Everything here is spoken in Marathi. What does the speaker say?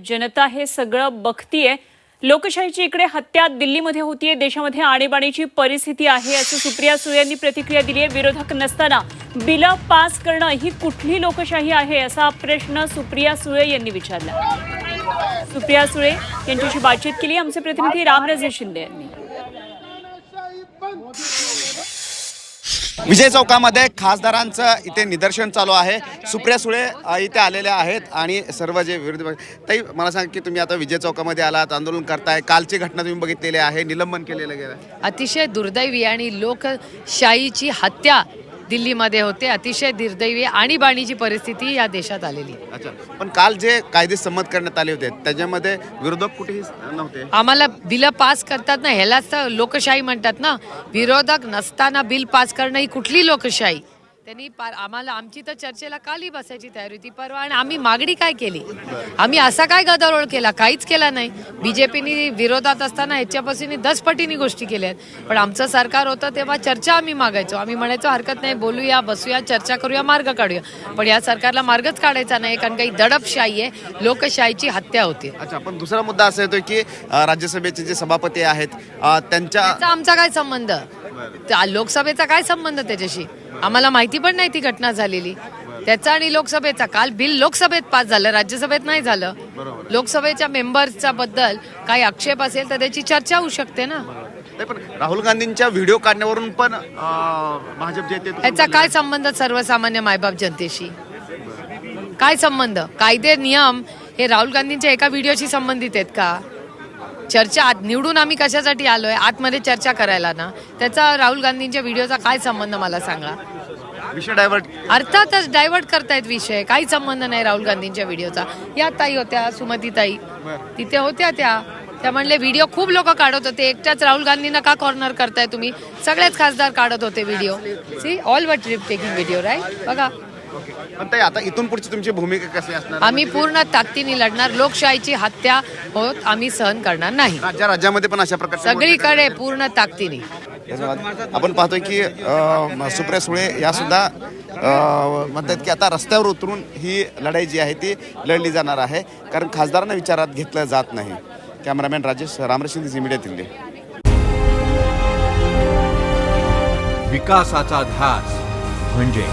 जनता हे सगळं बघतीये. लोकशाहीची इकडे हत्या दिल्लीमध्ये होतीये. देशामध्ये आणीबाणीची परिस्थिती आहे असं सुप्रिया सुळे यांनी प्रतिक्रिया दिली आहे विरोधक नसताना बिलं पास करणं ही कुठली लोकशाही आहे असा प्रश्न सुप्रिया सुळे यांनी विचारला. सुप्रिया सुळे यांच्याशी बातचीत केली. आमचे प्रतिनिधी रामराजे शिंदे यांनी. विजय चौकामध्ये खासदारांचं इथे निदर्शन चालू आहे. सुप्रिया सुळे इथे आलेल्या आहेत आणि सर्व जे विरोधी पक्ष- ताई मला सांग की तुम्ही आता विजय चौकामध्ये आलात आंदोलन करताय. कालची घटना तुम्ही बघितलेली आहे निलंबन केलेलं गेलं अतिशय दुर्दैवी आणि लोकशाहीची हत्या दिल्लीमध्ये होते. अतिशय दुर्दैवी आणीबाणीची परिस्थिती या देशात आलेली. आहे. अच्छा. पण काल जे कायदे संमत करण्यात आले होते त्याच्यामध्ये विरोधक कुठेही नव्हते? आम्हाला बिलं पास करतात ना ह्यालाच तर लोकशाही म्हणतात ना. विरोधक नसताना बिल पास करणं ही कुठली लोकशाही? त्यांनी आम्हाला आमची तर चर्चेला काली बसायची तयारी होती. परवा आणि आम्ही मागणी काय केली? आम्ही असा काय गदारोळ केला? काहीच केला नाही. बीजेपीनी विरोधात असताना ह्याच्यापासून दसपटीने गोष्टी केल्या आहेत. पण आमचं सरकार होतं तेव्हा चर्चा आम्ही मागायचो. आम्ही म्हणायचो हरकत नाही बोलूया बसूया चर्चा करूया मार्ग काढूया. पण या सरकारला मार्गच काढायचा नाही. कारण काही दडपशाही आहे. लोकशाहीची हत्या होते. अच्छा पण दुसरा मुद्दा असा येतो की राज्यसभेचे जे सभापती आहेत त्यांच्या त्याचा आमचा काय संबंध? त्या लोकसभेचा काय संबंध त्याच्याशी? आम्हाला माहिती पण नाही ती घटना झालेली. त्याचा आणि लोकसभेचा. काल बिल लोकसभेत पास झालं राज्यसभेत नाही झालं. लोकसभेच्या मेंबर्सच्या बद्दल काही आक्षेप असेल तर त्याची चर्चा होऊ शकते ना. पण राहुल गांधींच्या व्हिडिओ काढण्यावरून पण भाजप जे ह्याचा काय संबंध सर्वसामान्य मायबाप जनतेशी? काय संबंध? कायदे नियम हे राहुल गांधींच्या एका व्हिडिओशी संबंधित आहेत का? चर्चा आत निवडून आम्ही कशासाठी आलोय आतमध्ये चर्चा करायला ना? त्याचा राहुल गांधींच्या व्हिडिओचा काय संबंध मला सांगा? विषय डायव्हर्ट अर्थातच डायव्हर्ट करतायत विषय. काही संबंध नाही राहुल गांधींच्या व्हिडिओचा. या ताई होत्या सुमती ताई. तिथे होत्या त्या. त्या म्हणले व्हिडिओ खूप लोक काढत होते. एकट्याच राहुल गांधींना का कॉर्नर करताय तुम्ही? सगळेच खासदार काढत होते व्हिडिओ. सी ऑल वर ट्रिप टेकिंग व्हिडिओ राईट बघा. पण ताई आता इथून पुढची तुमची भूमिका कशी असणार? आम्ही पूर्ण ताकदीने लढणार. लोकशाहीची हत्या होत आम्ही सहन करणार नाही. राज्या राज्यामध्ये पण अशा प्रकारचे सगळीकडे पूर्ण ताकदीने. त्याच्यामध्ये आपण पाहतोय की अ, सुप्रिया सुळे या सुद्धा अ, म्हणतात की आता रस्त्यावर उतरून ही लढाई जी आहे ती लढली जाणार आहे. कारण खासदारांना विचारात घेतलं जात नाही. कॅमेरामॅन राजेश रामरशिंद झी मीडिया दिल्ली. विकासाचा ध्यास म्हणजे